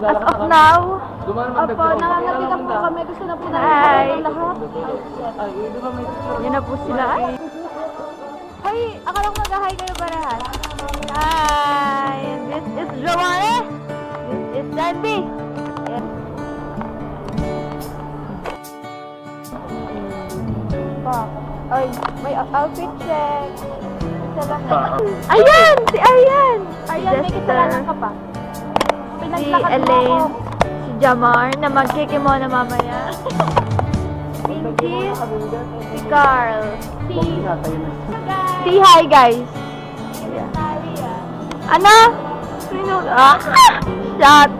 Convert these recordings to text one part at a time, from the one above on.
As of now, Opo, nakangati na po kami. Gusto na po Hi. namin lahat. yun na po sila. Ay, Ay, akala ko mag-hi kayo parehas. Hi! This is Joanne. This is Sandy. Pa. Ay, may outfit check. Isa lang na. Ayan! Si Ayan! Ayan, may kasalanan ka pa. Si Elaine. Si Jamar na magkikimono mamaya. Pinky. Si Carl. Si... Si hi guys. Maria. Ano? Sino? Ah! Shot!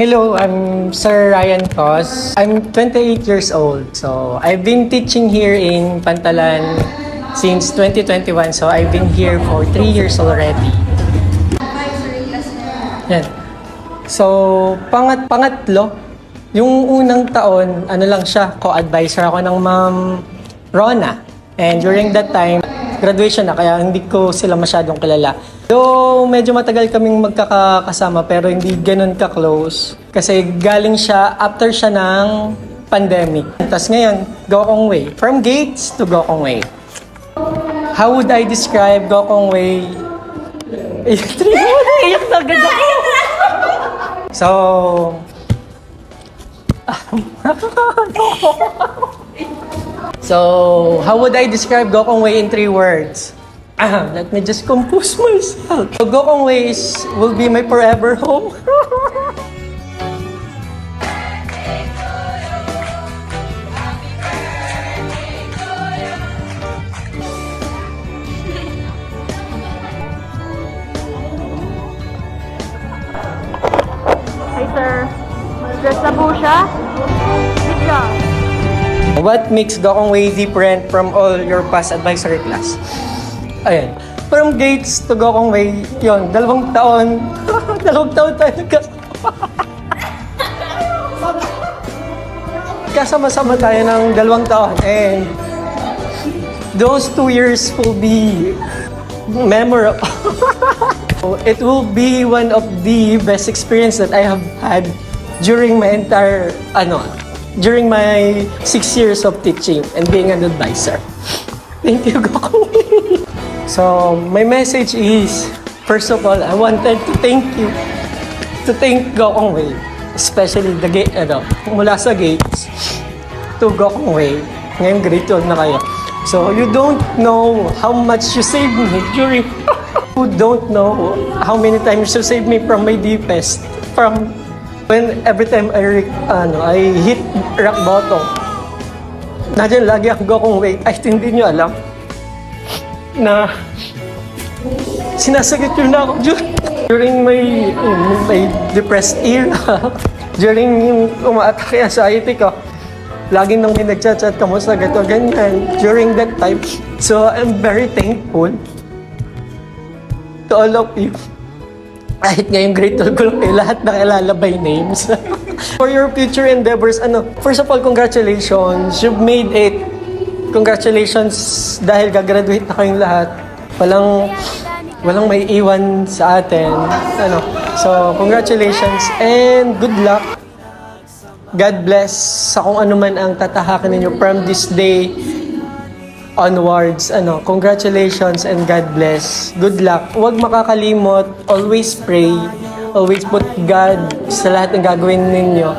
Hello, I'm Sir Ryan Cos. I'm 28 years old. So, I've been teaching here in Pantalan since 2021. So, I've been here for 3 years already. Yan. So, pangat pangatlo, yung unang taon, ano lang siya, co-advisor ako ng Ma'am Rona. And during that time, graduation na, kaya hindi ko sila masyadong kilala. Though medyo matagal kaming magkakasama pero hindi ganun ka-close. Kasi galing siya, after siya ng pandemic. Tapos ngayon, Gokong Way. From Gates to Gokong Way. How would I describe Gokong Way? Iyak na, iyak na ako. So, So, how would I describe Gokong Way in three words? Ah, let me just compose myself. So, Gokong Way is, will be my forever home. hi sir. Dress na po siya. Good job. What makes Gokong Way different from all your past advisory class? Ayan. From Gates to Gokong Way, yon dalawang taon. dalawang taon tayo nagkasama. Kasama-sama tayo ng dalawang taon. And those two years will be memorable. it will be one of the best experience that I have had during my entire, ano, during my six years of teaching and being an advisor. Thank you, Gokong. so, my message is, first of all, I wanted to thank you, to thank Gokong Wei, especially the gate, ano, mula sa gates to Gokong Wei. Ngayon, grade 12 na kayo. So, you don't know how much you saved me during who don't know how many times you saved me from my deepest, from when every time I, ano, I hit rock bottom. Nandiyan lagi ang Gokong Wei. Ay, hindi nyo alam na sinasagot yun na ako during, during my, my depressed era. during yung umaatake anxiety ko. Lagi nang pinagchat-chat ka mo sa gato ganyan during that time. So, I'm very thankful to all of you. Kahit ngayong grade 12 ko lang kayo lahat nakilala by names. For your future endeavors, ano, first of all, congratulations. You've made it. Congratulations dahil gagraduate na kayong lahat. Walang, walang may iwan sa atin. Ano, so, congratulations and good luck. God bless sa kung ano man ang tatahakin ninyo from this day onwards. Ano, congratulations and God bless. Good luck. Huwag makakalimot. Always pray. Always put God sa lahat ng gagawin ninyo.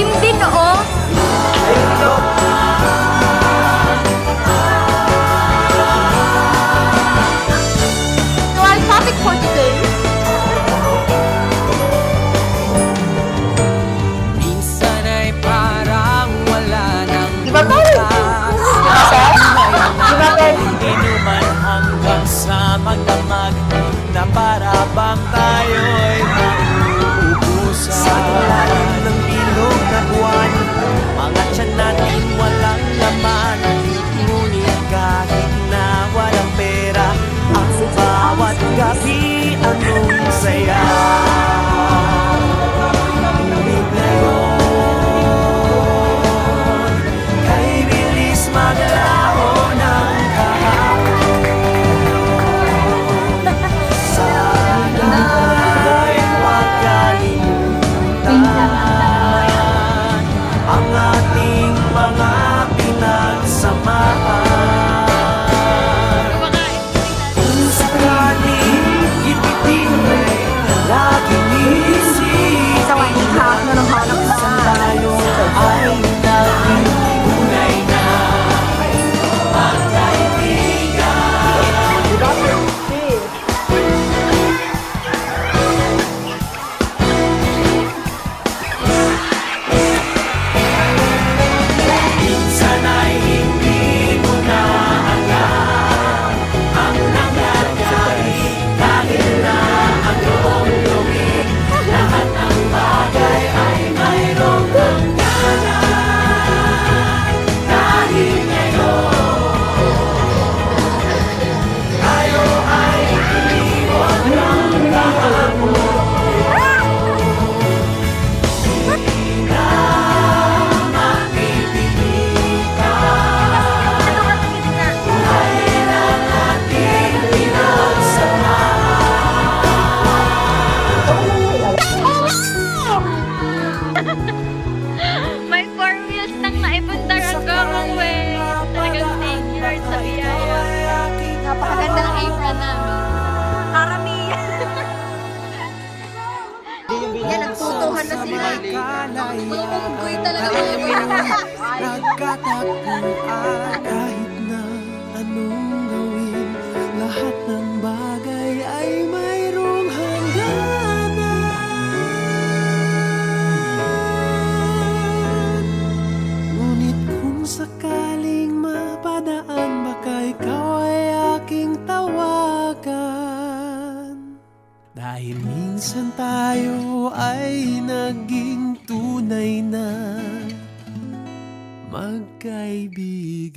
chim đi. naman na sila. May munggoy talaga. Nagkatagpuan. Sanay na magkaibigan